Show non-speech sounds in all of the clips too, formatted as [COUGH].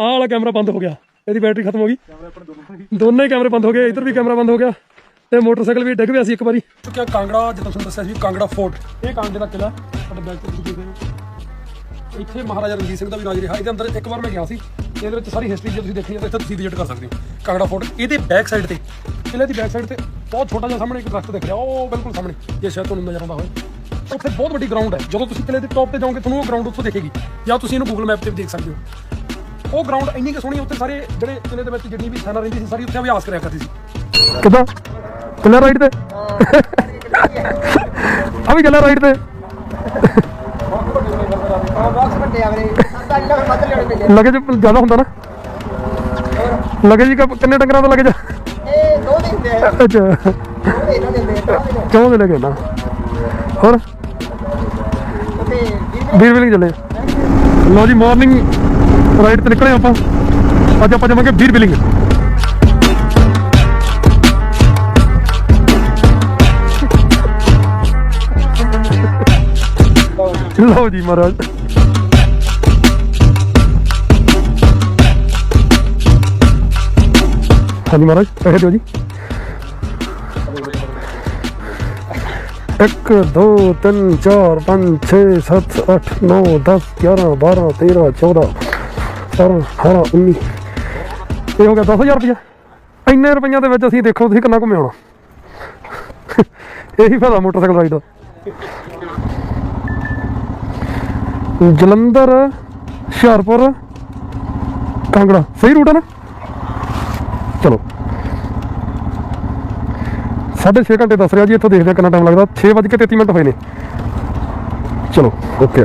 ਆਹ ਵਾਲਾ ਕੈਮਰਾ ਬੰਦ ਹੋ ਗਿਆ। ਇਹਦੀ ਬੈਟਰੀ ਖਤਮ ਹੋ ਗਈ। ਦੋਨੇ ਕੈਮਰੇ ਬੰਦ ਹੋ ਗਏ, ਇੱਧਰ ਵੀ ਕੈਮਰਾ ਬੰਦ ਹੋ ਗਿਆ ਤੇ ਮੋਟਰਸਾਈਕਲ ਵੀ ਡਿੱਗ ਪਿਆ ਸੀ ਇੱਕ ਵਾਰੀ। ਚੁੱਕਿਆ ਕਾਂਗੜਾ, ਜਿੱਦਾਂ ਤੁਹਾਨੂੰ ਦੱਸਿਆ ਸੀ ਕਾਂਗੜਾ ਫੋਰਟ, ਇਹ ਕਾਂਗੜੇ ਦਾ ਕਿਲਾ ਸਾਡੇ ਬੈਕ ਤੇ ਤੁਸੀਂ ਦੇਖ। ਇੱਥੇ ਮਹਾਰਾਜਾ ਰਣਜੀਤ ਸਿੰਘ ਦਾ ਵੀ ਰਾਜ ਰਿਹਾ। ਇਹਦੇ ਅੰਦਰ ਇੱਕ ਵਾਰ ਮੈਂ ਗਿਆ ਸੀ, ਇਹਦੇ ਵਿੱਚ ਸਾਰੀ ਹਿਸਟਰੀ ਜੇ ਤੁਸੀਂ ਦੇਖਣੀ ਹੈ, ਤਾਂ ਇੱਥੇ ਤੁਸੀਂ ਵਿਜ਼ਿਟ ਕਰ ਸਕਦੇ ਹੋ। ਕਾਂਗੜਾ ਫੋਰਟ, ਇਹਦੇ ਬੈਕ ਸਾਈਡ ਤੇ ਕਿਲੇ ਦੀ ਬੈਕ ਸਾਈਡ ਤੇ ਬਹੁਤ ਛੋਟਾ ਜਿਹਾ ਸਾਹਮਣੇ ਇੱਕ ਦਰਖਤ ਦਿਖ ਰਿਹਾ। ਉਹ ਬਿਲਕੁਲ ਸਾਹਮਣੇ, ਜੇ ਸ਼ਾਇਦ ਤੁਹਾਨੂੰ ਨਜ਼ਰ ਆਉਂਦਾ ਹੋਵੇ। ਉੱਥੇ ਬਹੁਤ ਵੱਡੀ ਗਰਾਊਂਡ ਹੈ। ਜਦੋਂ ਤੁਸੀਂ ਕਿਲੇ ਦੇ ਟੌਪ ਤੇ ਜਾਓਗੇ, ਤੁਹਾਨੂੰ ਉਹ ਗਰਾਊਂਡ ਉੱਥੋਂ ਦਿਖੇਗੀ। ਜਾਂ ਤੁਸੀਂ ਇਹਨੂੰ ਗੂਗਲ ਮੈਪ ਤੇ ਵੀ ਦੇਖ ਸਕਦੇ ਹੋ। ਉਹ ਗਰਾਊਂਡ ਇੰਨੀ ਕਿ ਸੋਹਣੀ ਹੈ, ਉੱਥੇ ਸਾਰੇ ਜਿਹੜੇ ਕਿਲੇ ਦੇ ਵਿੱਚ ਜਿੰਨੀ ਵੀ ਸੈਨਾ ਰਹਿੰਦੀ ਸੀ ਸਾਰੀ ਉੱਥੇ ਅਭਿਆਸ ਕਰਿਆ ਕਰਦੀ ਸੀ। ਕਿੱਦਾਂ? ਕਿਲਾ ਰਾਈਡ ਤੇ? ਆ ਵੀ ਕਿਲਾ ਰਾਈਡ ਤੇ? ਬਾਕਸ ਵੱਡੇ ਆ ਵੀਰੇ ਲੈਣੇ ਲਗੇਜ ਜ਼ਿਆਦਾ ਹੁੰਦਾ ਨਾ। ਲਗੇਜ ਕ- ਕਿੰਨੇ ਡੰਗਰਾਂ ਦਾ ਲਗੇਜ? ਇਹ ਦੋ ਦਿਨ ਦੇ ਅੱਛਾ। ਦੋ ਦੇ ਲਗੇ ਨਾ। ਹੋਰ? ਵੀਰ ਚੱਲੇ। ਲੋ ਜੀ ਮਾਰਨਿੰਗ ਰਾਈਡ ਤੇ ਨਿਕਲੇ ਆਪਾਂ। ਅੱਜ ਆਪਾਂ ਜਾਵਾਂਗੇ ਵੀਰ ਵਿਲਿੰਗ ਲਓ ਜੀ ਮਹਾਰਾਜ। ਹਾਂਜੀ ਮਹਾਰਾਜ, ਪੈਸੇ ਦਿਓ ਜੀ। ਇੱਕ, ਦੋ, ਤਿੰਨ, ਚਾਰ, ਪੰਜ 6 7 8 9 10 11 12 13 14 17 18 19 ਇਹ ਹੋ ਗਿਆ 10000 ਰੁਪਇਆ ਇੰਨੇ ਰੁਪਈਆਂ ਦੇ ਵਿੱਚ ਅਸੀਂ ਦੇਖੋ ਤੁਸੀਂ ਕਿੰਨਾ ਘੁੰਮੇ ਆਉਣਾ ਇਹੀ ਫਾਇਦਾ ਮੋਟਰਸਾਈਕਲ ਰਾਈਡ ਦਾ। ਜਲੰਧਰ, ਹੁਸ਼ਿਆਰਪੁਰ, ਕਾਂਗੜਾ। ਸਹੀ ਰੂਟ ਹੈ ਨਾ? ਚਲੋ। ਸਾਢੇ ਛੇ ਘੰਟੇ ਦੱਸ ਰਿਹਾ ਜੀ, ਇੱਥੋਂ ਦੇਖਦੇ ਕਿੰਨਾ ਟਾਈਮ ਲੱਗਦਾ। 6:33 ਮਿੰਟ ਹੋਏ ਨੇ। ਚਲੋ ਓਕੇ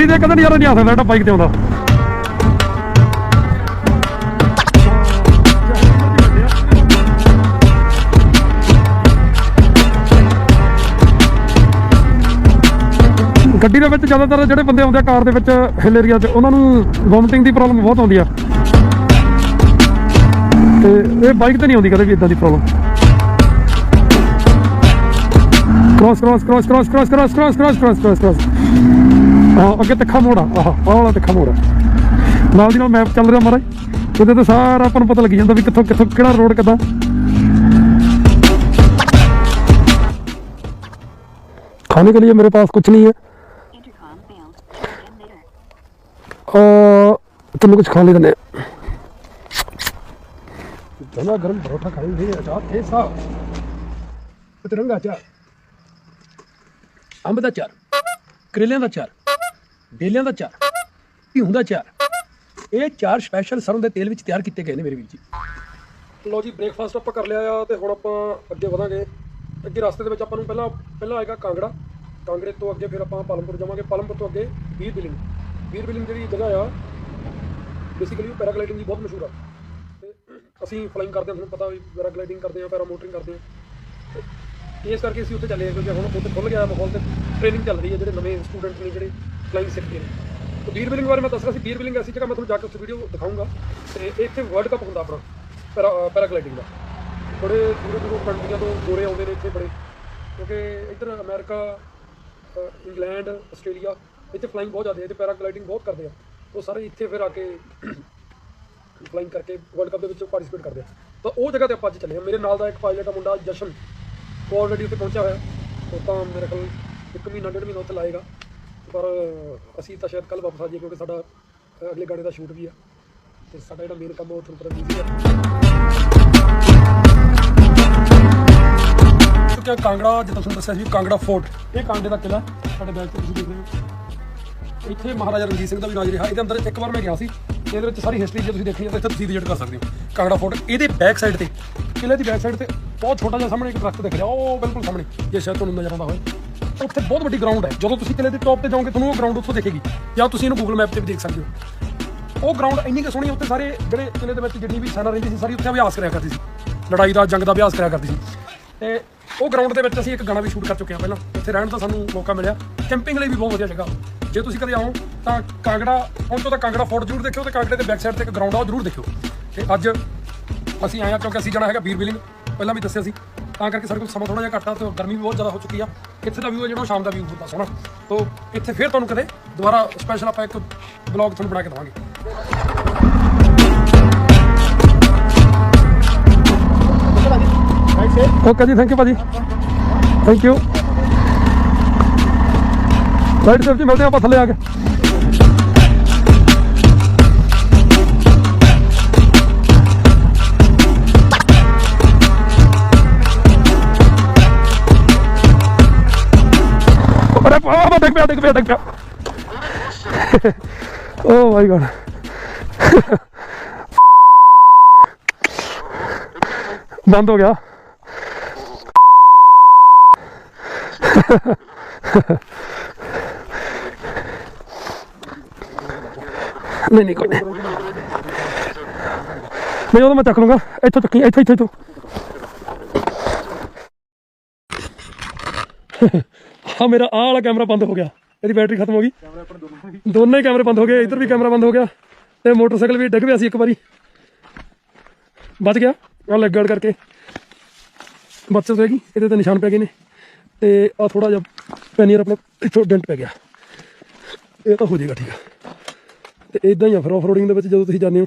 ਗੱਡੀ ਤੇ ਕਦੇ ਨਜ਼ਾਰਾ ਨਹੀਂ ਆ ਸਕਦਾ ਜਿਹੜਾ ਬਾਈਕ ਤੇ ਆਉਂਦਾ। ਗੱਡੀ ਦੇ ਵਿੱਚ ਜ਼ਿਆਦਾਤਰ ਜਿਹੜੇ ਬੰਦੇ ਆਉਂਦੇ ਆ ਕਾਰ ਦੇ ਵਿੱਚ ਹਿਲ ਏਰੀਆ 'ਚ, ਉਹਨਾਂ ਨੂੰ ਵੋਮਟਿੰਗ ਦੀ ਪ੍ਰੋਬਲਮ ਬਹੁਤ ਆਉਂਦੀ ਆ। ਤੇ ਇਹ ਬਾਈਕ ਤੇ ਨਹੀਂ ਆਉਂਦੀ ਕਦੇ ਵੀ ਇਦਾਂ ਦੀ problem cross cross cross cross cross cross cross cross cross cross ਹਾਂ ਅੱਗੇ ਤਿੱਖਾ ਮੋੜ ਆ ਆਹ ਆਹ ਵਾਲਾ ਤਿੱਖਾ ਮੋੜ ਆ ਨਾਲ ਦੀ ਨਾਲ ਮੈਪ ਚੱਲ ਰਿਹਾ ਮਹਾਰਾਜ ਉਹਦੇ ਤੇ ਸਾਰਾ ਆਪਾਂ ਨੂੰ ਪਤਾ ਲੱਗ ਜਾਂਦਾ ਵੀ ਕਿੱਥੋਂ ਕਿੱਥੋਂ ਕਿਹੜਾ ਰੋਡ ਕਿੱਦਾਂ खाने के लिए मेरे पास कुछ नहीं है Intercom failed. Again later. आ, तुमने कुछ खा लेते गरमा गर्म परोठा खाएंगे अचार थे साहब तिरंगा अचार ਅੰਬ ਦਾ ਅਚਾਰ ਕਰੇਲਿਆਂ ਦਾ ਅਚਾਰ ਬੇਲਿਆਂ ਦਾ ਚਾਰ ਭਿਉਂ ਦਾ ਚਾਰ। ਇਹ ਚਾਰ ਸਪੈਸ਼ਲ ਸਰੋਂ ਦੇ ਤੇਲ ਵਿੱਚ ਤਿਆਰ ਕੀਤੇ ਗਏ ਨੇ ਮੇਰੇ ਵੀਰ ਜੀ। ਲੋ ਜੀ ਬ੍ਰੇਕਫਾਸਟ ਆਪਾਂ ਕਰ ਲਿਆ ਆ ਤੇ ਹੁਣ ਆਪਾਂ ਅੱਗੇ ਵਧਾਂਗੇ। ਅੱਗੇ ਰਸਤੇ ਦੇ ਵਿੱਚ ਆਪਾਂ ਨੂੰ ਪਹਿਲਾਂ ਪਹਿਲਾਂ ਆਏਗਾ ਕਾਂਗੜਾ। ਕਾਂਗੜੇ ਤੋਂ ਅੱਗੇ ਫਿਰ ਆਪਾਂ ਪਾਲਮਪੁਰ ਜਾਵਾਂਗੇ। ਪਾਲਮਪੁਰ ਤੋਂ ਅੱਗੇ ਵੀਰ ਬਿਲਿੰਗ। ਵੀਰ ਬਿਲਿੰਗ ਜਿਹੜੀ ਜਗ੍ਹਾ ਆ ਬੇਸਿਕਲੀ ਉਹ ਪੈਰਾਗਲਾਈਡਿੰਗ ਦੀ ਬਹੁਤ ਮਸ਼ਹੂਰ ਆ। ਤੇ ਅਸੀਂ ਫਲਾਈਂਗ ਕਰਦੇ ਹਾਂ, ਤੁਹਾਨੂੰ ਪਤਾ ਵੀ ਪੈਰਾਗਲਾਈਡਿੰਗ ਕਰਦੇ ਹਾਂ ਪੈਰਾ ਮੋਟਰਿੰਗ ਕਰਦੇ ਹਾਂ। ਤੇ ਇਸ ਕਰਕੇ ਅਸੀਂ ਉੱਥੇ ਚੱਲੇ ਹਾਂ, ਕਿਉਂਕਿ ਹੁਣ ਉੱਥੇ ਖੁੱਲ ਗਿਆ ਮਾਹੌਲ ਤੇ ਟ੍ਰੇਨਿੰਗ ਚੱਲ ਰਹੀ ਹੈ, ਜਿਹੜੇ ਨਵੇਂ ਸਟੂਡੈਂਟ ਨੇ ਜਿਹੜੇ ਫਲਾਈਂਗ ਸਿੱਖਦੇ ਨੇ ਤੇ ਵੀਰ ਬਿਲਿੰਗ ਬਾਰੇ ਮੈਂ ਦੱਸ ਰਿਹਾ ਸੀ, ਵੀਰ ਬਿਲਿੰਗ ਐਸੀ ਜਗ੍ਹਾ ਮੈਂ ਤੁਹਾਨੂੰ ਜਾ ਕੇ ਉਸ ਵੀਡੀਓ ਦਿਖਾਊਂਗਾ। ਤੇ ਇੱਥੇ ਵਰਲਡ ਕੱਪ ਹੁੰਦਾ ਆਪਣਾ, ਪੈਰਾ ਪੈਰਾਗਲਾਈਡਿੰਗ ਦਾ। ਬੜੇ ਦੂਰੋਂ ਦੂਰੋਂ ਕੰਟਰੀਆਂ ਤੋਂ ਗੋਰੇ ਆਉਂਦੇ ਨੇ ਇੱਥੇ ਬੜੇ। ਕਿਉਂਕਿ ਇੱਧਰ ਅਮਰੀਕਾ ਇੰਗਲੈਂਡ, ਆਸਟ੍ਰੇਲੀਆ, ਇੱਥੇ ਫਲਾਈਂਗ ਬਹੁਤ ਜ਼ਿਆਦਾ ਹੈ ਤੇ ਪੈਰਾਗਲਾਈਡਿੰਗ ਬਹੁਤ ਕਰਦੇ ਆ। ਉਹ ਸਾਰੇ ਇੱਥੇ ਫਿਰ ਆ ਕੇ [CLEARS THROAT] ਫਲਾਈਂਗ ਕਰਕੇ ਵਰਲਡ ਕੱਪ ਦੇ ਵਿੱਚ ਪਾਰਟਿਸਿਪੇਟ ਕਰਦੇ ਆ। ਤਾਂ ਉਹ ਜਗ੍ਹਾ ਤੇ ਆਪਾਂ ਅੱਜ ਚੱਲੇ ਹਾਂ। ਮੇਰੇ ਨਾਲ ਦਾ ਇੱਕ ਪਾਇਲਟ ਆ ਮੁੰਡਾ ਜਸ਼ਨ। ਉਹ ਆਲਰੇਡੀ ਉੱਥੇ ਪਹੁੰਚਿਆ ਹੋਇਆ। ਉਹ ਤਾਂ ਮੇਰੇ ਕੋਲ ਇੱਕ ਮਹੀਨਾ, ਡੇਢ ਮਹੀਨਾ ਉੱਥੇ ਲਾਏਗਾ। ਪਰ ਅਸੀਂ ਤਾਂ ਸ਼ਾਇਦ ਕੱਲ ਵਾਪਸ ਆ ਜਾਈਏ ਕਿਉਂਕਿ ਸਾਡਾ ਅਗਲੇ ਗਾਣੇ ਦਾ ਸ਼ੂਟ ਵੀ ਆ। ਤੇ ਸਾਡਾ ਜਿਹੜਾ ਮੇਨ ਕੰਮ ਉਹ ਤੁਹਾਨੂੰ ਪਤਾ ਬਿਜ਼ੀ ਆ। ਚੁੱਕਿਆ ਕਾਂਗੜਾ, ਜਿੱਦਾਂ ਤੁਹਾਨੂੰ ਦੱਸਿਆ ਸੀ ਕਾਂਗੜਾ ਫੋਰਟ, ਇਹ ਕਾਂਗੜੇ ਦਾ ਕਿਲਾ ਸਾਡੇ ਬੈਕ ਤੇ ਤੁਸੀਂ ਦੇਖ ਰਹੇ ਹੋ। ਇੱਥੇ ਮਹਾਰਾਜਾ ਰਣਜੀਤ ਸਿੰਘ ਦਾ ਵੀ ਰਾਜ ਰਿਹਾ ਇਹਦੇ ਅੰਦਰ ਇੱਕ ਵਾਰ ਮੈਂ ਗਿਆ ਸੀ, ਇਹਦੇ ਵਿੱਚ ਸਾਰੀ ਹਿਸਟਰੀ ਜੇ ਤੁਸੀਂ ਦੇਖਣੀ ਹੈ ਤਾਂ ਇੱਥੇ ਤੁਸੀਂ ਵਿਜ਼ਿਟ ਕਰ ਸਕਦੇ ਹੋ। ਕਾਂਗੜਾ ਫੋਰਟ, ਇਹਦੇ ਬੈਕ ਸਾਈਡ ਤੇ ਕਿਲੇ ਦੀ ਬੈਕ ਸਾਈਡ ਤੇ ਬਹੁਤ ਛੋਟਾ ਜਿਹਾ ਸਾਹਮਣੇ ਇੱਕ ਦਰਖਤ ਦਿਖ ਰਿਹਾ, ਉਹ ਬਿਲਕੁਲ ਸਾਹਮਣੇ, ਜੇ ਸ਼ਾਇਦ ਤੁਹਾਨੂੰ ਨਜ਼ਰ ਆਉਂਦਾ ਹੋਵੇ ਉੱਥੇ ਬਹੁਤ ਵੱਡੀ ਗਰਾਊਂਡ ਹੈ। ਜਦੋਂ ਤੁਸੀਂ ਕਿਲੇ ਦੇ ਟੌਪ ਤੇ ਜਾਓਗੇ, ਤੁਹਾਨੂੰ ਉਹ ਗਰਾਊਂਡ ਉੱਥੋਂ ਦਿਖੇਗੀ। ਜਾਂ ਤੁਸੀਂ ਇਹਨੂੰ ਗੂਗਲ ਮੈਪ ਤੇ ਵੀ ਦੇਖ ਸਕਦੇ ਹੋ। ਉਹ ਗਰਾਊਂਡ ਇੰਨੀ ਕਿ ਸੋਹਣੀ ਉੱਥੇ ਸਾਰੇ ਜਿਹੜੇ ਕਿਲੇ ਦੇ ਵਿੱਚ ਜਿੰਨੀ ਵੀ ਸੈਨਾ ਰਹਿੰਦੀ ਸੀ, ਸਾਰੀ ਉੱਥੇ ਅਭਿਆਸ ਕਰਿਆ ਕਰਦੀ ਸੀ। ਲੜਾਈ ਦਾ, ਜੰਗ ਦਾ ਅਭਿਆਸ ਕਰਿਆ ਕਰਦੀ ਸੀ। ਤੇ ਉਹ ਗਰਾਊਂਡ ਦੇ ਵਿੱਚ ਅਸੀਂ ਇੱਕ ਗਾਣਾ ਵੀ ਸ਼ੂਟ ਕਰ ਚੁੱਕੇ ਹਾਂ ਪਹਿਲਾਂ। ਉੱਥੇ ਰਹਿਣ ਦਾ ਸਾਨੂੰ ਮੌਕਾ ਮਿਲਿਆ। ਕੈਂਪਿੰਗ ਲਈ ਵੀ ਬਹੁਤ ਵਧੀਆ ਜਗ੍ਹਾ। ਜੇ ਤੁਸੀਂ ਕਦੇ ਆਓ, ਤਾਂ ਕਾਂਗੜਾ, ਪਹੁੰਚੋ ਤਾਂ ਕਾਂਗੜਾ ਫੋਰਟ ਜ਼ਰੂਰ ਦੇਖਿਓ ਤੇ ਕਾਂਗੜੇ ਦੇ ਬੈਕ ਸਾਈਡ ਤੇ ਇੱਕ ਗਰਾਊਂਡ ਆ, ਉਹ ਜ਼ਰੂਰ ਦੇਖਿਓ। ਤੇ ਅੱਜ ਅਸੀਂ ਆਏ ਆ ਕਿਉਂਕਿ ਅਸੀਂ ਜਾਣਾ ਹੈਗਾ ਵੀਰ ਬਿਲਿੰਗ। ਪਹਿਲਾਂ ਵੀ ਦੱਸਿਆ ਸੀ। ਤਾਂ ਕਰਕੇ ਸਾਡੇ ਕੋਲ ਸਮਾਂ ਥੋੜਾ ਜਿਹਾ ਘੱਟ ਆ ਤੇ ਗਰਮੀ ਵੀ ਬਹੁਤ ਜ਼ਿਆਦਾ ਹੋ ਚੁੱਕੀ ਆ। ਇੱਥੇ ਦਾ ਵਿਊ ਹੈ ਜਿਹੜਾ ਸ਼ਾਮ ਦਾ ਵਿਊ ਹੁੰਦਾ ਸੋਹਣਾ। ਤੋਂ ਇੱਥੇ ਫਿਰ ਤੁਹਾਨੂੰ ਕਦੇ ਦੁਬਾਰਾ ਸਪੈਸ਼ਲ ਆਪਾਂ ਇੱਕ ਬਲੌਗ ਤੁਹਾਨੂੰ ਬਣਾ ਕੇ ਦਵਾਂਗੇ। ਰਾਈਟ ਸੇ ਓਕੇ ਜੀ ਥੈਂਕ ਯੂ ਭਾਜੀ। ਥੈਂਕ ਯੂ ਰਾਈਟ ਸਰ ਜੀ, ਮਿਲਦੇ ਆਪਾਂ ਥੱਲੇ ਆ ਕੇ। ਅਰੇ ਆ ਡਿੱਗ ਪਿਆ ਡਿੱਗ ਪਿਆ ਡਿੱਗ ਪਿਆ ਓ ਮਾਈ ਗॉड ਬੰਦ ਹੋ ਗਿਆ ਨਹੀਂ ਨਹੀਂ ਕੋਈ ਨਹੀਂ ਨਹੀਂ ਉਹਦਾ ਮੈਂ ਚੱਕ ਲੂੰਗਾ ਇੱਥੋਂ ਚੱਕੀ ਇੱਥੋਂ ਇੱਥੋਂ ਇੱਥੋਂ ਹਾਂ ਮੇਰਾ ਆਹ ਵਾਲਾ ਕੈਮਰਾ ਬੰਦ ਹੋ ਗਿਆ। ਇਹਦੀ ਬੈਟਰੀ ਖਤਮ ਹੋ ਗਈ। ਦੋਨੇ ਕੈਮਰੇ ਬੰਦ ਹੋ ਗਏ, ਇੱਧਰ ਵੀ ਕੈਮਰਾ ਬੰਦ ਹੋ ਗਿਆ ਤੇ ਮੋਟਰਸਾਈਕਲ ਵੀ ਡਿੱਗ ਪਿਆ ਸੀ ਇੱਕ ਵਾਰੀ। ਬਚ ਗਿਆ ਆ ਲੱਗੜ ਕਰਕੇ। ਬਚਤ ਹੋਏਗੀ, ਇਹਦੇ ਤੇ ਨਿਸ਼ਾਨ ਪੈ ਗਏ ਨੇ। ਤੇ ਆ ਥੋੜਾ ਜਿਹਾ ਪੈਨੀਅਰ ਆਪਣੇ ਇੱਥੋਂ ਡੈਂਟ ਪੈ ਗਿਆ। ਇਹ ਤਾਂ ਹੋ ਜਾਏਗਾ, ਠੀਕ ਆ। ਤੇ ਇਦਾਂ ਹੀ ਆ ਫਿਰ ਆਫ ਰੋਡਿੰਗ ਦੇ ਵਿੱਚ ਜਦੋਂ ਤੁਸੀਂ ਜਾਂਦੇ ਹੋ।